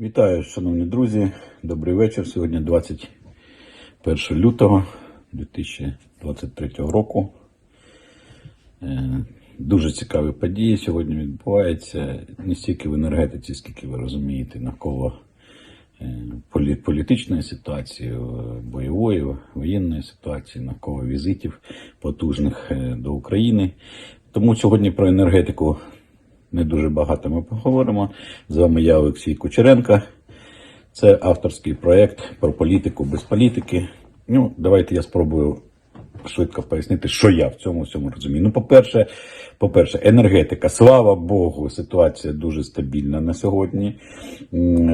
Вітаю, шановні друзі. Добрий вечір. Сьогодні 21 лютого 2023 року. Е, Дуже цікаві події сьогодні відбуваються не стільки в енергетиці, скільки ви розумієте, навколо е, політичної ситуації, е, бойової, воєнної ситуації, навколо візитів потужних до України. Тому сьогодні про енергетику не дуже багато ми поговоримо. З вами я, Олексій Кучеренко. Це авторський проєкт про політику без політики. Ну, давайте я спробую швидко пояснити, що я в цьому всьому розумію. Ну, по-перше, по-перше, енергетика. Слава Богу, ситуація дуже стабільна на сьогодні.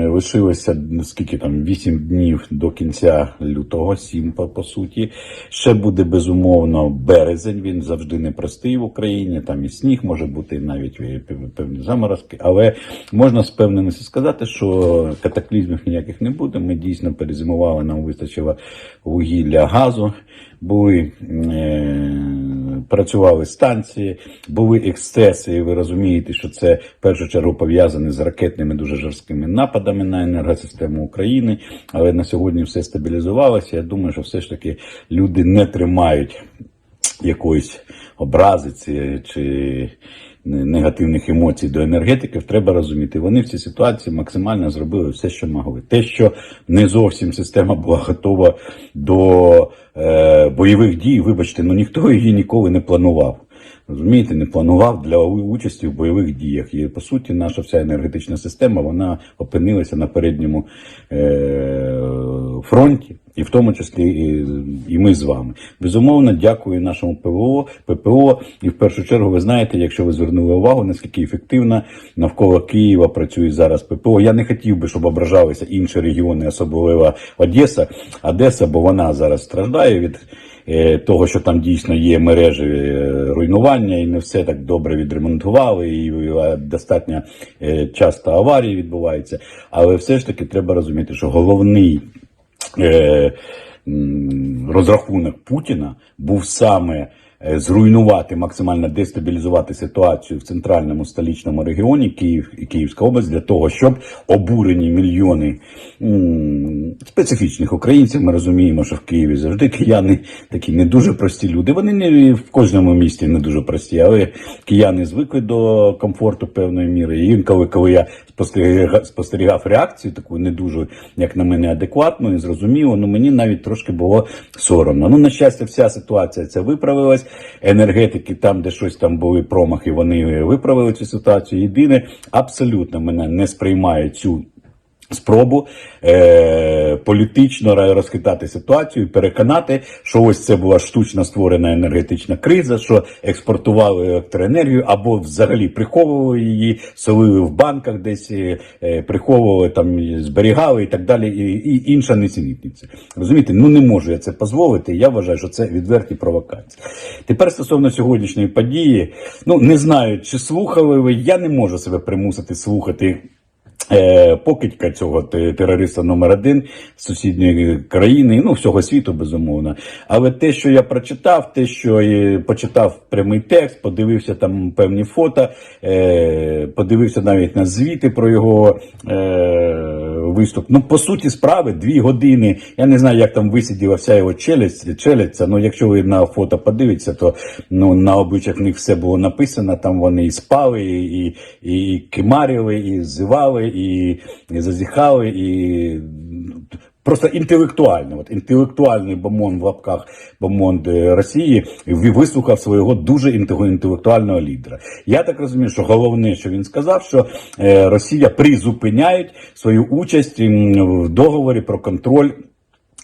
Лишилося скільки там 8 днів до кінця лютого, 7 по, суті. Ще буде безумовно березень. Він завжди непростий в Україні. Там і сніг може бути навіть певні заморозки. Але можна з певненістю сказати, що катаклізмів ніяких не буде. Ми дійсно перезимували, нам вистачило вугілля газу. Були е, працювали станції, були ексцеси, і ви розумієте, що це в першу чергу пов'язане з ракетними дуже жорсткими нападами на енергосистему України. Але на сьогодні все стабілізувалося. Я думаю, що все ж таки люди не тримають якоїсь образи чи негативних емоцій до енергетиків, треба розуміти. Вони в цій ситуації максимально зробили все, що могли. Те, що не зовсім система була готова до е, бойових дій, вибачте, ну ніхто її ніколи не планував. Розумієте, не планував для участі в бойових діях. І по суті, наша вся енергетична система вона опинилася на передньому е- фронті, і в тому числі і, і ми з вами. Безумовно, дякую нашому ПВО, ППО. І в першу чергу, ви знаєте, якщо ви звернули увагу, наскільки ефективно навколо Києва працює зараз ППО. Я не хотів би, щоб ображалися інші регіони, особливо Одеса, Одеса, бо вона зараз страждає від е, того, що там дійсно є мережі е, руйнування, і не все так добре відремонтували, і достатньо е, часто аварії відбуваються. Але все ж таки треба розуміти, що головний розрахунок Путіна був саме е, зруйнувати, максимально дестабілізувати ситуацію в центральному столичному регіоні Київ і Київська область для того, щоб обурені мільйони специфічних українців. Ми розуміємо, що в Києві завжди кияни такі не дуже прості люди. Вони не в кожному місті не дуже прості, але кияни звикли до комфорту певної міри. І інколи, коли я спостерігав, спостерігав реакцію, таку не дуже, як на мене, адекватну і зрозуміло, ну мені навіть трошки було соромно. Ну, на щастя, вся ситуація ця виправилась. Енергетики, там, де щось там були промахи, вони виправили цю ситуацію. Єдине, абсолютно мене не сприймає цю. Спробу е, політично розхитати ситуацію, переконати, що ось це була штучно створена енергетична криза, що експортували електроенергію або взагалі приховували її, солили в банках, десь е, е, приховували там, зберігали і так далі. І, і інша несенітниця. Розумієте, ну не можу я це дозволити. Я вважаю, що це відверті провокації. Тепер стосовно сьогоднішньої події, ну не знаю, чи слухали ви, я не можу себе примусити слухати. Е, покидька цього терориста номер один сусідньої країни, ну всього світу, безумовно. Але те, що я прочитав, те, що е, почитав прямий текст, подивився там певні фото, е, подивився навіть на звіти про його виступ. Ну, по суті, справи, дві години. Я не знаю, як там висиділа вся його челюсть, челюсть. Ну, якщо ви на фото подивитеся, то ну, на обличчях в них все було написано. Там вони і спали, і, і, і кимарили, і зивали, і, зазіхали, і просто інтелектуально. От інтелектуальний бомон в лапках бомонд е, Росії ви- вислухав свого дуже інтел- інтелектуального лідера. Я так розумію, що головне, що він сказав, що е, Росія призупиняють свою участь в договорі про контроль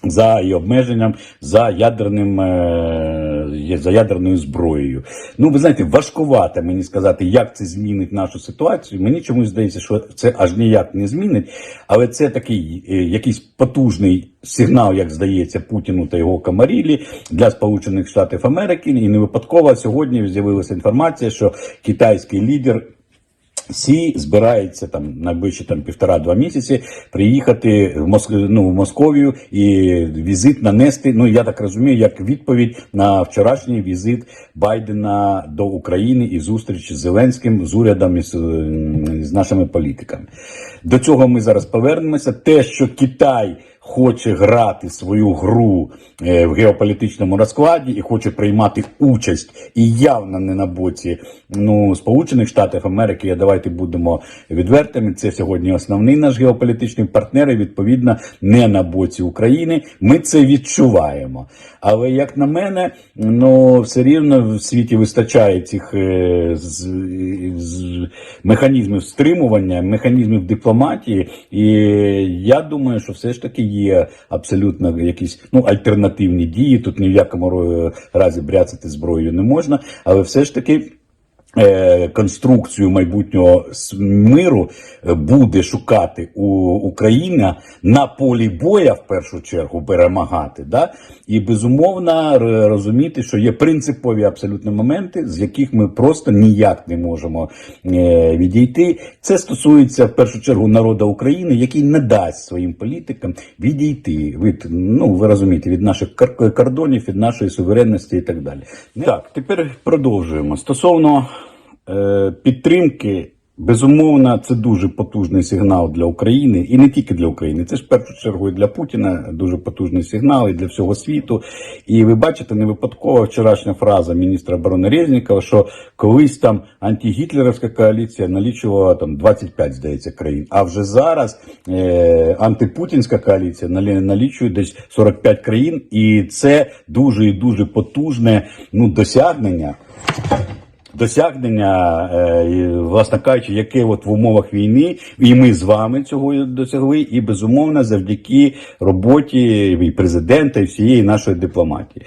за і обмеженням за ядерним е, за ядерною зброєю. Ну, ви знаєте, важкувато мені сказати, як це змінить нашу ситуацію. Мені чомусь здається, що це аж ніяк не змінить, але це такий е, якийсь потужний сигнал, як здається, Путіну та його камарілі для Сполучених Штатів Америки. І не випадково сьогодні з'явилася інформація, що китайський лідер Сі збирається там найближчі там півтора-два місяці приїхати в Моск... ну, в Московію і візит нанести. Ну я так розумію, як відповідь на вчорашній візит Байдена до України і зустріч з Зеленським з урядом і з, з нашими політиками. До цього ми зараз повернемося. Те, що Китай хоче грати свою гру е, в геополітичному розкладі і хоче приймати участь і явно не на боці ну, Сполучених Штатів Америки. Давайте будемо відвертими. Це сьогодні основний наш геополітичний партнер, і відповідно не на боці України. Ми це відчуваємо. Але як на мене, ну все рівно в світі вистачає цих е, з, з механізмів стримування, механізмів дипломатії, і я думаю, що все ж таки є абсолютно якісь ну альтернативні дії. Тут ні в якому ро- разі бряцати зброєю не можна, але все ж таки. Е, Конструкцію майбутнього миру е, буде шукати у Україна на полі боя в першу чергу перемагати, да? і безумовно розуміти, що є принципові абсолютно моменти, з яких ми просто ніяк не можемо е, відійти. Це стосується в першу чергу народу України, який не дасть своїм політикам відійти від ну ви розумієте, від наших кор- кордонів, від нашої суверенності і так далі. Так, тепер продовжуємо стосовно підтримки. Безумовно, це дуже потужний сигнал для України, і не тільки для України. Це ж в першу чергу і для Путіна дуже потужний сигнал і для всього світу. І ви бачите, не випадково вчорашня фраза міністра оборони Резнікова, що колись там антигітлерівська коаліція налічувала там 25, здається, країн. А вже зараз е, антипутінська коаліція налі- налічує десь 45 країн, і це дуже і дуже потужне ну, досягнення досягнення, е, власне кажучи, яке от в умовах війни, і ми з вами цього досягли, і безумовно завдяки роботі і президента і всієї нашої дипломатії.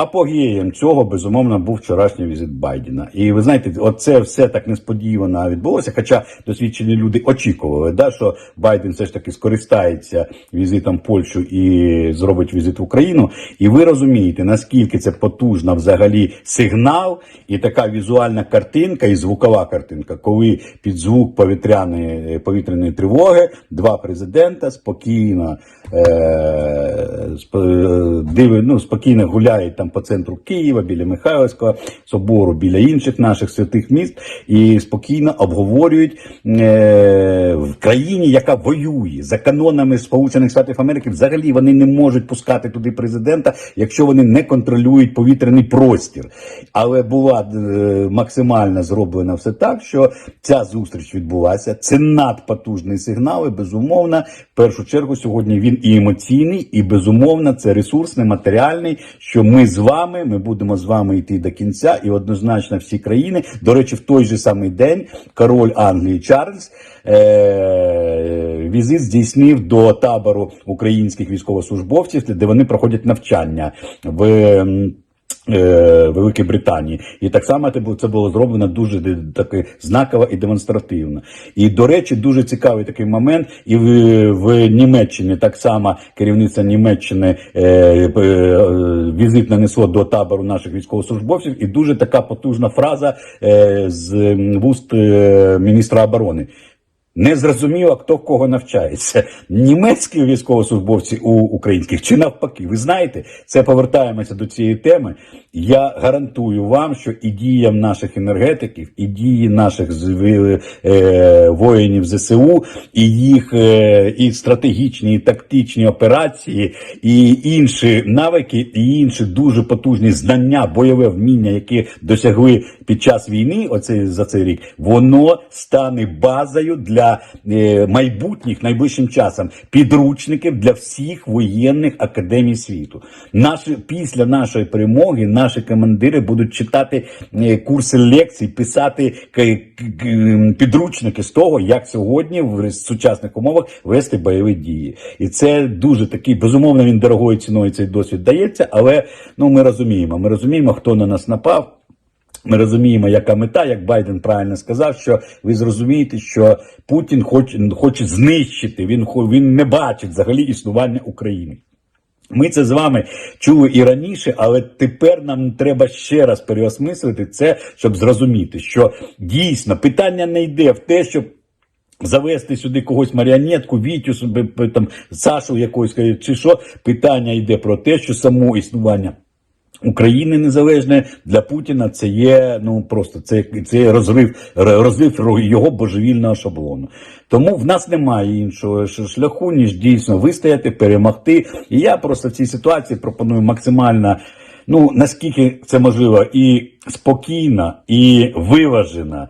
Е, Апогеєм цього безумовно був вчорашній візит Байдена. І ви знаєте, оце все так несподівано відбулося. Хоча досвідчені люди очікували, да, що Байден все ж таки скористається візитом Польщу і зробить візит в Україну. І ви розумієте, наскільки це потужна взагалі сигнал, і така візуальна картинка, і звукова картинка, коли під звук повітряної повітряної тривоги два президента спокійно е, сп- диви, ну, спокійно гуляють там по центру Києва, біля Михайлівського собору, біля інших наших святих міст, і спокійно обговорюють е, в країні, яка воює за канонами Сполучених Штатів Америки. Взагалі вони не можуть пускати туди президента, якщо вони не контролюють повітряний простір. Але була е, максимально зроблена все так, що ця зустріч відбулася. Це надпотужний сигнал, і безумовно, в першу чергу, сьогодні він і емоційний, і безумовно, це ресурсний, матеріальний. Що ми з вами, ми будемо з вами йти до кінця, і однозначно всі країни. До речі, в той же самий день король Англії Чарльз. Е- візит здійснив до табору українських військовослужбовців, де вони проходять навчання в. Е, Великій Британії, і так само це було, зроблено дуже таки знаково і демонстративно. І до речі, дуже цікавий такий момент. І в, в Німеччині так само керівництво Німеччини е, е, візит нанесло до табору наших військовослужбовців, і дуже така потужна фраза е, з вуст е, міністра оборони. Не зрозуміло, хто в кого навчається. Німецькі військовослужбовці у українських чи навпаки. Ви знаєте, це повертаємося до цієї теми. Я гарантую вам, що і діям наших енергетиків, і дії наших е, воїнів ЗСУ, і їх е, і стратегічні, і тактичні операції, і інші навики, і інші дуже потужні знання, бойове вміння, які досягли під час війни, оце за цей рік, воно стане базою для е, майбутніх найближчим часом підручників для всіх воєнних академій світу. Наші після нашої перемоги наші командири будуть читати е, курси лекцій, писати к- підручники з того, як сьогодні в сучасних умовах вести бойові дії. І це дуже такий, безумовно, він дорогою ціною цей досвід дається, але ну ми розуміємо, ми розуміємо, хто на нас напав. Ми розуміємо, яка мета, як Байден правильно сказав, що ви зрозумієте, що Путін хоче, хоче знищити, він, він не бачить взагалі існування України. Ми це з вами чули і раніше, але тепер нам треба ще раз переосмислити це, щоб зрозуміти, що дійсно питання не йде в те, щоб. Завести сюди когось маріонетку, Вітю, там, Сашу якоюсь, чи що, питання йде про те, що само існування України незалежне для Путіна це є ну просто це, це розрив, розрив його божевільного шаблону. Тому в нас немає іншого шляху, ніж дійсно вистояти, перемогти. І я просто в цій ситуації пропоную максимально. Ну наскільки це можливо, і спокійно, і виважено.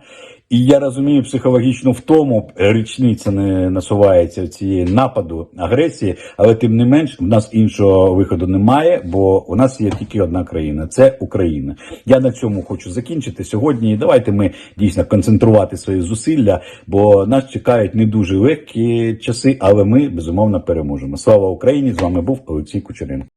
І я розумію психологічну втому, річниця не насувається цієї нападу агресії, але тим не менш, в нас іншого виходу немає, бо у нас є тільки одна країна це Україна. Я на цьому хочу закінчити сьогодні. І Давайте ми дійсно концентрувати свої зусилля, бо нас чекають не дуже легкі часи, але ми безумовно переможемо. Слава Україні! З вами був Олексій Кучеренко.